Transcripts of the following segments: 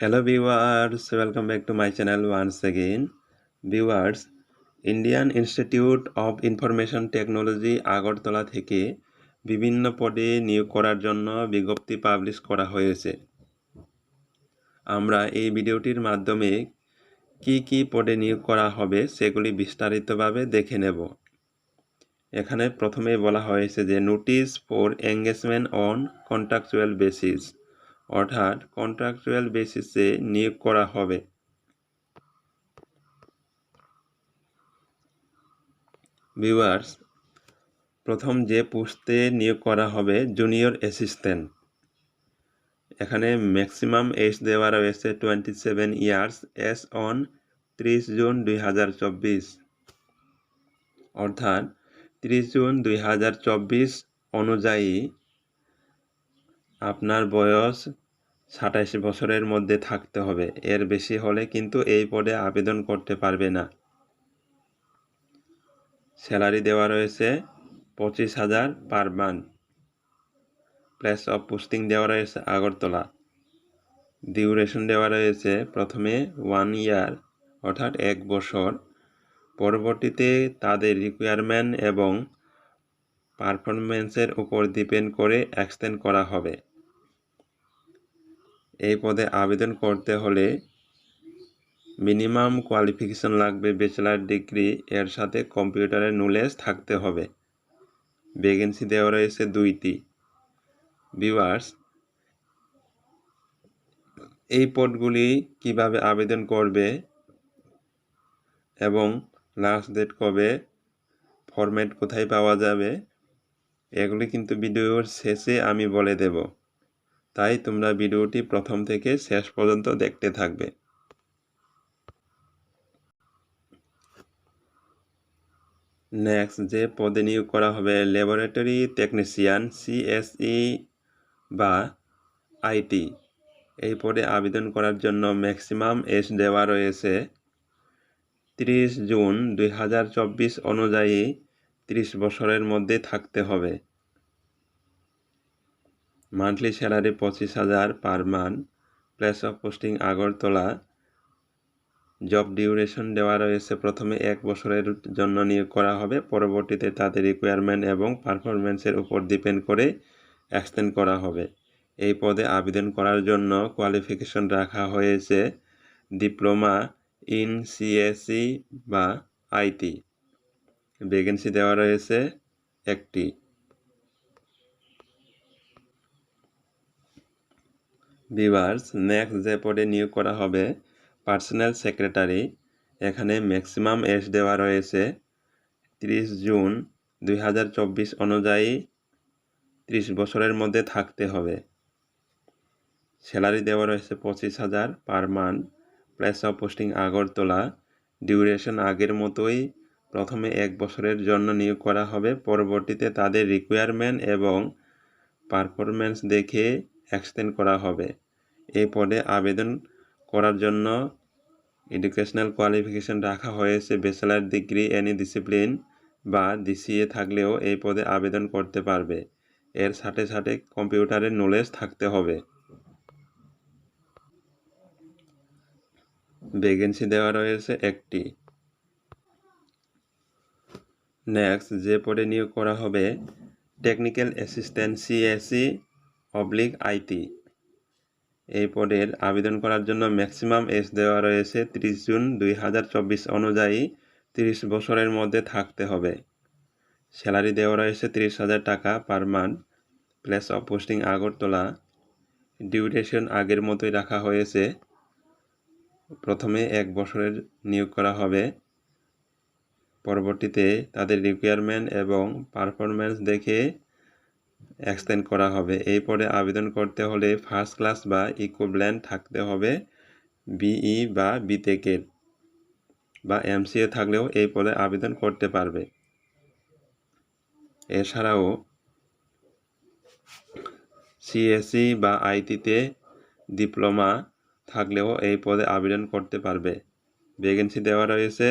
Hello viewers, welcome back to my channel once again. Viewers, Indian Institute of Information Technology Agartala থেকে বিভিন্ন পদে নিয়োগ করার জন্য বিজ্ঞপ্তি পাবলিশ করা হয়েছে। আমরা এই ভিডিওটির মাধ্যমে কি কি পদে নিয়োগ করা হবে সেগুলি বিস্তারিতভাবে দেখে নেব। এখানে প্রথমে বলা হয়েছে যে notice for engagement on contractual basis অর্থাৎ কন্ট্রাকচুয়াল বেসিসে নিয়োগ করা হবে। ভিউয়ার্স প্রথম যে পোস্টে নিয়োগ করা হবে জুনিয়র অ্যাসিস্ট্যান্ট এখানে ম্যাক্সিমাম এজ দেওয়া রয়েছে twenty seven years as on ত্রিশ জুন দুই হাজার চব্বিশ। অর্থাৎ ত্রিশ জুন দুই হাজার চব্বিশ অনুযায়ী আপনার বয়স সাতাইশ বছরের মধ্যে থাকতে হবে। এর বেশি হলে কিন্তু এই পদে আবেদন করতে পারবে না। স্যালারি দেওয়া রয়েছে পঁচিশ হাজার per month. Place of posting দেওয়া রয়েছে আগরতলা। ডিউরেশন দেওয়া রয়েছে প্রথমে ওয়ান ইয়ার, অর্থাৎ এক বছর। পরবর্তীতে তাদের রিকোয়ারমেন্ট এবং পারফরমেন্সের উপর ডিপেন্ড করে এক্সটেন্ড করা হবে। এই পদে আবেদন করতে হলে মিনিমাম কোয়ালিফিকেশন লাগবে, ব্যাচেলার ডিগ্রি, এর সাথে কম্পিউটারের নলেজ থাকতে হবে। ভ্যাকেন্সি দেওয়া রয়েছে দুইটি। ভিউয়ার্স এই পদগুলি কীভাবে আবেদন করবে এবং লাস্ট ডেট কবে ফরম্যাট কোথায় পাওয়া যাবে, এগুলি কিন্তু ভিডিওর শেষে আমি বলে দেব। তাই তোমরা ভিডিওটি প্রথম থেকে শেষ পর্যন্ত দেখতে থাকবে। নেক্সট যে পদে নিয়োগ করা হবে ল্যাবরেটরি টেকনিশিয়ান সিএসই বা আইটি এই পদে আবেদন করার জন্য ম্যাক্সিমাম এজ দেওয়া রয়েছে তিরিশ জুন দুই হাজার চব্বিশ অনুযায়ী তিরিশ বছরের মধ্যে থাকতে হবে। মান্থলি স্যালারি পঁচিশ হাজার per month. Place of posting Agartala. Job duration দেওয়া রয়েছে। প্রথমে এক বছরের জন্য নিয়োগ করা হবে। পরবর্তীতে তাদের রিকোয়ারমেন্ট এবং পারফরমেন্সের উপর ডিপেন্ড করে এক্সটেন্ড করা হবে। এই পদে আবেদন করার জন্য কোয়ালিফিকেশন রাখা হয়েছে ডিপ্লোমা ইন সিএসি বা আইটি ভ্যাকেন্সি দেওয়া রয়েছে একটি। ভিভার্স নেক্সট যে পদে নিয়োগ করা হবে, পার্সোনাল সেক্রেটারি, এখানে ম্যাক্সিমাম এজ দেওয়া রয়েছে, ত্রিশ জুন দুই হাজার চব্বিশ অনুযায়ী ত্রিশ বছরের মধ্যে থাকতে হবে। স্যালারি দেওয়া রয়েছে পঁচিশ হাজার per month place of posting Agartala, duration আগের মতোই প্রথমে এক বছরের জন্য নিয়োগ করা হবে, পরবর্তীতে তাদের রিকোয়ারমেন্ট এবং পারফরমেন্স দেখে এক্সটেন্ড করা হবে। এই পদে আবেদন করার জন্য এডুকেশনাল কোয়ালিফিকেশন রাখা হয়েছে ব্যাচেলার ডিগ্রি এনি ডিসিপ্লিন বা ডিসিএ থাকলেও এই পদে আবেদন করতে পারবে। এর সাথে সাথে কম্পিউটারের নলেজ থাকতে হবে। ভ্যাকেন্সি দেওয়া রয়েছে একটি। নেক্সট যে পদে নিয়োগ করা হবে technical assistant CSE oblique IT. এই পদের আবেদন করার জন্য ম্যাক্সিমাম এজ দেওয়া রয়েছে তিরিশ জুন দুই হাজার চব্বিশ অনুযায়ী তিরিশ বছরের মধ্যে থাকতে হবে। স্যালারি দেওয়া রয়েছে তিরিশ হাজার টাকা per month. Place of posting Agartala. Duration আগের মতোই রাখা হয়েছে। প্রথমে এক বছরের নিয়োগ করা হবে। পরবর্তীতে তাদের রিকোয়ারমেন্ট এবং পারফরমেন্স দেখে এক্সটেন্ড করা হবে। এই পদে আবেদন করতে হলে ফার্স্ট ক্লাস বা ইকুইভ্যালেন্ট থাকতে হবে বিই বা বিটেকের বা এমসিএ থাকলেও এই পদে আবেদন করতে পারবে। এছাড়াও সিএসসি বা আইটিতে ডিপ্লোমা থাকলেও এই পদে আবেদন করতে পারবে। ভ্যাকেন্সি দেওয়া রয়েছে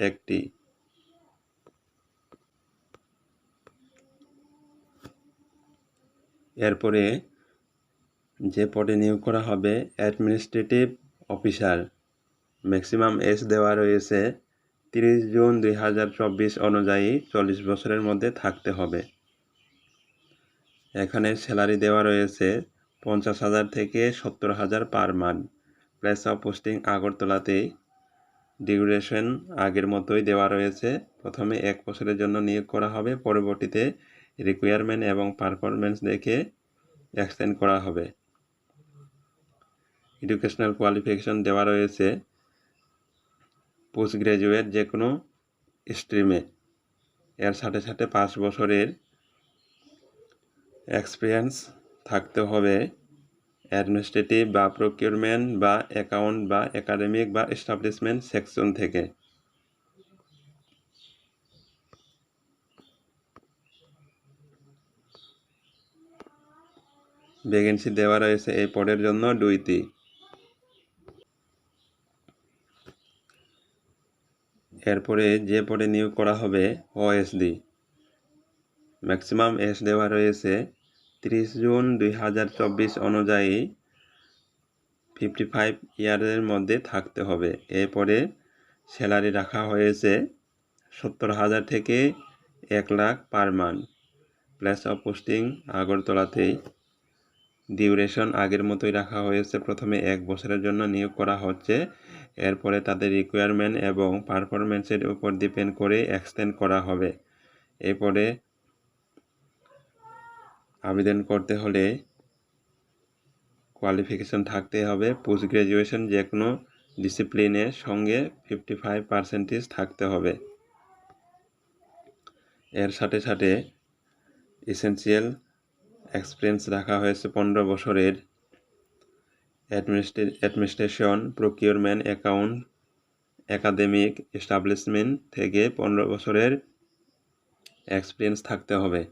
একটি। এরপরে যে পদে নিয়োগ করা হবে অ্যাডমিনিস্ট্রেটিভ অফিসার ম্যাক্সিমাম এজ দেওয়া রয়েছে তিরিশ জুন দুই হাজার চব্বিশ অনুযায়ী চল্লিশ বছরের মধ্যে থাকতে হবে। এখানে স্যালারি দেওয়া রয়েছে পঞ্চাশ হাজার থেকে সত্তর হাজার per month place of posting আগরতলাতেই। Duration আগের মতোই দেওয়া রয়েছে। প্রথমে এক বছরের জন্য নিয়োগ করা হবে, পরবর্তীতে রিকোয়ারমেন্ট এবং পারফরমেন্স দেখে এক্সটেন্ড করা হবে। এডুকেশনাল কোয়ালিফিকেশন দেওয়া রয়েছে পোস্ট গ্রাজুয়েট যে কোনো স্ট্রিমে এর সাথে সাথে পাঁচ বছরের এক্সপিরিয়েন্স থাকতে হবে। অ্যাডমিনিস্ট্রেটিভ বা প্রকিউরমেন্ট বা অ্যাকাউন্ট বা একাডেমিক বা এস্টাবলিশমেন্ট সেকশন থেকে। ভ্যাকেন্সি দেওয়া রয়েছে এই পদের জন্য দুইটি। এরপরে যে পদে নিয়োগ করা হবে ওএসডি ম্যাক্সিমাম এস দেওয়া রয়েছে তিরিশ জুন দুই হাজার চব্বিশ অনুযায়ী ফিফটি ফাইভ ইয়ারের মধ্যে থাকতে হবে। এরপরে স্যালারি রাখা হয়েছে সত্তর হাজার থেকে এক lakh per month. Place of posting আগরতলাতেই duration আগের মতোই রাখা হয়েছে। প্রথমে এক বছরের জন্য নিয়োগ করা হচ্ছে। এরপরে তাদের রিকোয়ারমেন্ট এবং পারফরমেন্সের উপর ডিপেন্ড করে এক্সটেন্ড করা হবে। এরপরে আবেদন করতে হলে কোয়ালিফিকেশন থাকতে হবে। পোস্ট গ্রাজুয়েশন যে কোনো ডিসিপ্লিনের সঙ্গে ফিফটি ফাইভ পার্সেন্টেজ থাকতে হবে। এর সাথে সাথে এসেন্সিয়াল এক্সপিরিয়েন্স রাখা হয়েছে পনেরো বছরের administration, procurement account, academic establishment থেকে পনেরো বছরের এক্সপিরিয়েন্স থাকতে হবে।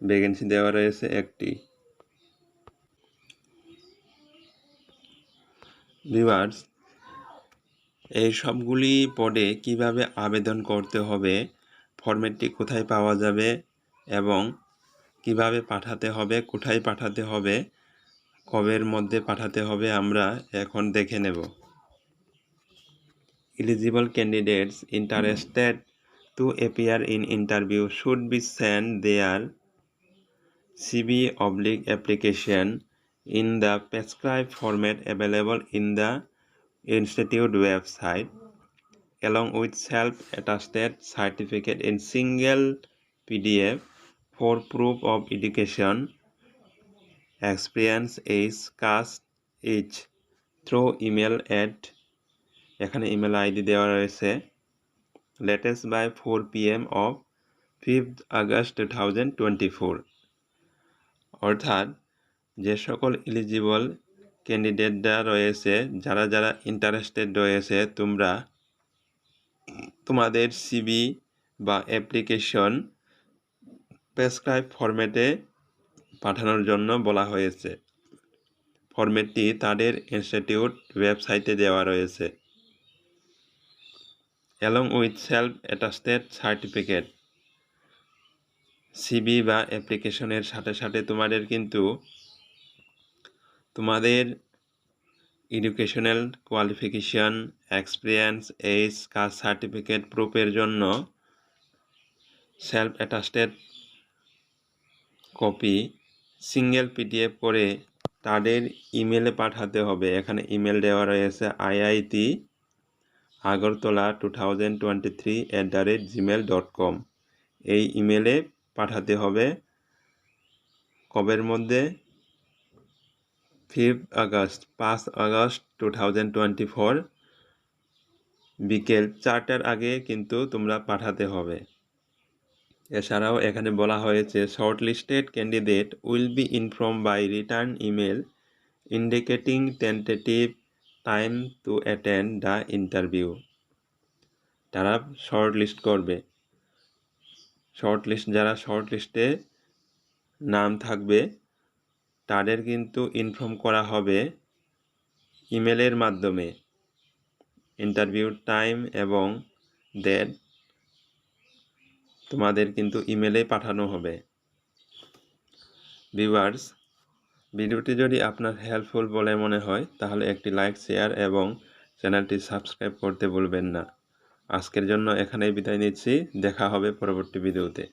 ভ্যাকেন্সি দেওয়া রয়েছে একটি। ভিউয়ার্স, এই সবগুলি পদে কীভাবে আবেদন করতে হবে ফরম্যাটটি কোথায় পাওয়া যাবে এবং কীভাবে পাঠাতে হবে, কোথায় পাঠাতে হবে, কবের মধ্যে পাঠাতে হবে আমরা এখন দেখে নেব। Eligible candidates interested to appear in interview should be send their CV oblique application in the prescribed format available in the institute website along with self-attested certificate in single PDF for proof of education, experience, age, caste, age through email at এখানে email ID দেওয়া রয়েছে latest by four P M of fifth August two thousand twenty four অর্থাৎ যে সকল eligible ক্যান্ডিডেটরা রয়েছে যারা যারা interested রয়েছে তোমরা তোমাদের সিবি বা অ্যাপ্লিকেশন প্রেসক্রাইব ফরম্যাটে পাঠানোর জন্য বলা হয়েছে। ফরম্যাটটি তাদের ইনস্টিটিউট ওয়েবসাইটে দেওয়া রয়েছে। Along with self attested certificate CV বা অ্যাপ্লিকেশনের সাথে সাথে তোমাদের কিন্তু তোমাদের educational qualification experience age caste certificate প্রুফের জন্য self attested copy single PDF করে তাদের ইমেলে পাঠাতে হবে। এখানে ইমেল দেওয়া রয়েছে IIT Agartala two thousand twenty three at the rate dot com এই ইমেলে পাঠাতে হবে। কবের মধ্যে? ফিফথ আগস্ট, পাঁচ August two thousand twenty four, বিকেল চারটার আগে কিন্তু তোমরা পাঠাতে হবে। এছাড়াও এখানে বলা হয়েছে short listed candidate will be inform by return email indicating tentative time to attend the interview. তারা শর্ট লিস্ট করবে। শর্ট লিস্ট যারা শর্ট লিস্টে নাম থাকবে তাদের কিন্তু ইনফর্ম করা হবে ইমেলের মাধ্যমে। ইন্টারভিউ টাইম এবং ডেট তোমাদের কিন্তু ইমেলে পাঠানো হবে। ভিউয়ার্স ভিডিওটি যদি আপনার হেল্পফুল বলে মনে হয়, তাহলে একটি লাইক শেয়ার এবং চ্যানেলটি সাবস্ক্রাইব করতে ভুলবেন না। আজকের জন্য এখানেই বিদায় নিচ্ছি। দেখা হবে পরবর্তী ভিডিওতে